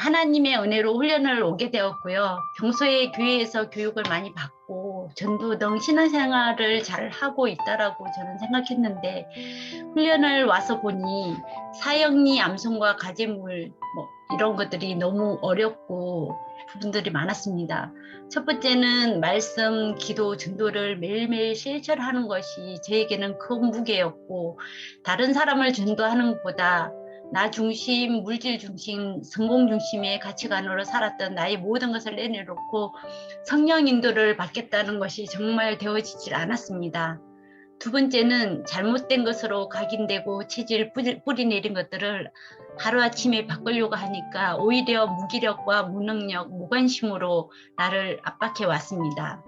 하나님의 은혜로 훈련을 오게 되었고요. 평소에 교회에서 교육을 많이 받고 전도 등 신앙생활을 잘 하고 있다라고 저는 생각했는데 훈련을 와서 보니 사형리 암송과 가재물 뭐 이런 것들이 너무 어렵고 부분들이 많았습니다. 첫 번째는 말씀, 기도, 전도를 매일매일 실천하는 것이 저에게는 큰 무게였고 다른 사람을 전도하는 것보다 나 중심, 물질 중심, 성공 중심의 가치관으로 살았던 나의 모든 것을 내려놓고 성령 인도를 받겠다는 것이 정말 되어지질 않았습니다. 두 번째는 잘못된 것으로 각인되고 체질 뿌리, 뿌리 내린 것들을 하루아침에 바꾸려고 하니까 오히려 무기력과 무능력, 무관심으로 나를 압박해 왔습니다.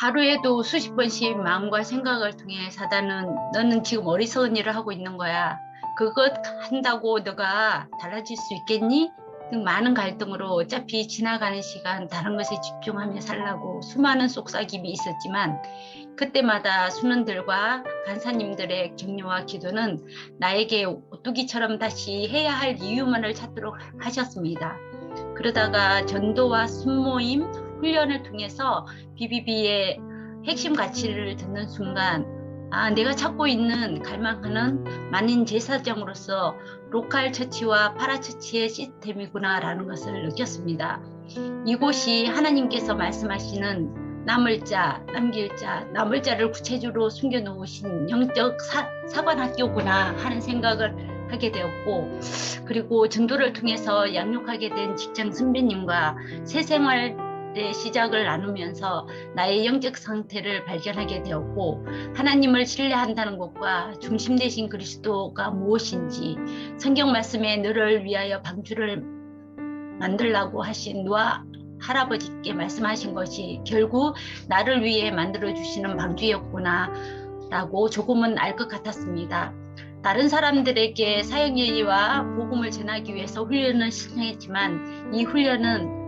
하루에도 수십 번씩 마음과 생각을 통해 사단은 너는 지금 어리석은 일을 하고 있는 거야. 그것 한다고 너가 달라질 수 있겠니? 등 많은 갈등으로 어차피 지나가는 시간 다른 것에 집중하며 살라고 수많은 속삭임이 있었지만 그때마다 순원들과 간사님들의 격려와 기도는 나에게 오뚜기처럼 다시 해야 할 이유만을 찾도록 하셨습니다. 그러다가 전도와 순모임, 훈련을 통해서 BBB의 핵심 가치를 듣는 순간 아, 내가 찾고 있는 갈망하는 만인 제사장으로서 로컬 처치와 파라 처치의 시스템이구나라는 것을 느꼈습니다. 이곳이 하나님께서 말씀하시는 남을 자, 남길 자, 남을 자를 구체적으로 숨겨놓으신 영적 사, 사관학교구나 하는 생각을 하게 되었고 그리고 전도를 통해서 양육하게 된 직장 선배님과 새 생활 의 시작을 나누면서 나의 영적 상태를 발견하게 되었고 하나님을 신뢰한다는 것과 중심 되신 그리스도가 무엇인지 성경 말씀에 너를 위하여 방주를 만들라고 하신 노아 할아버지께 말씀하신 것이 결국 나를 위해 만들어 주시는 방주였구나 라고 조금은 알 것 같았습니다. 다른 사람들에게 사역 예의와 복음을 전하기 위해서 훈련을 신청했지만 이 훈련은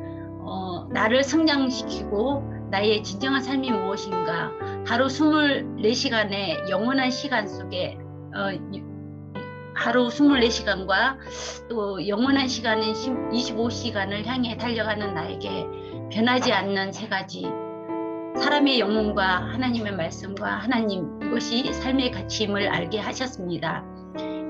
어, 나를 성장시키고 나의 진정한 삶이 무엇인가 하루 24시간의 영원한 시간 속에 어, 하루 24시간과 또 영원한 시간인 25시간을 향해 달려가는 나에게 변하지 않는 세 가지 사람의 영혼과 하나님의 말씀과 하나님 이것이 삶의 가치임을 알게 하셨습니다.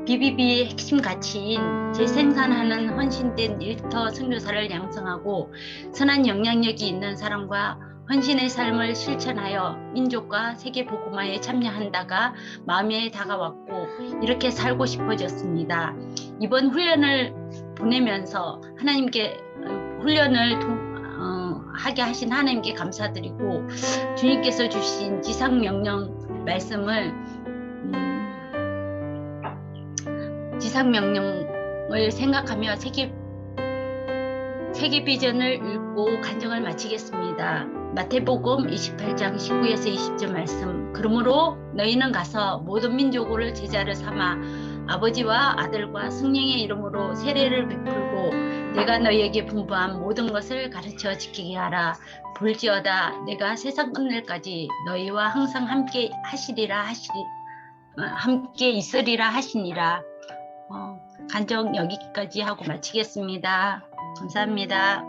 BBB의 핵심 가치인 재생산하는 헌신된 일터 선교사를 양성하고 선한 영향력이 있는 사람과 헌신의 삶을 실천하여 민족과 세계 복음화에 참여한다가 마음에 다가왔고 이렇게 살고 싶어졌습니다. 이번 훈련을 보내면서 하나님께 훈련을 통, 어, 하게 하신 하나님께 감사드리고 주님께서 주신 지상 명령 말씀을 지상 명령을 생각하며 세계 세계 비전을 읽고 간증을 마치겠습니다. 마태복음 28장 19에서 20절 말씀. 그러므로 너희는 가서 모든 민족을 제자를 삼아 아버지와 아들과 성령의 이름으로 세례를 베풀고 내가 너희에게 분부한 모든 것을 가르쳐 지키게 하라. 볼지어다 내가 세상 끝날까지 너희와 항상 함께 하시리라 하시리 어, 함께 있으리라 하시니라. 어, 간정 여기까지 하고 마치겠습니다. 감사합니다.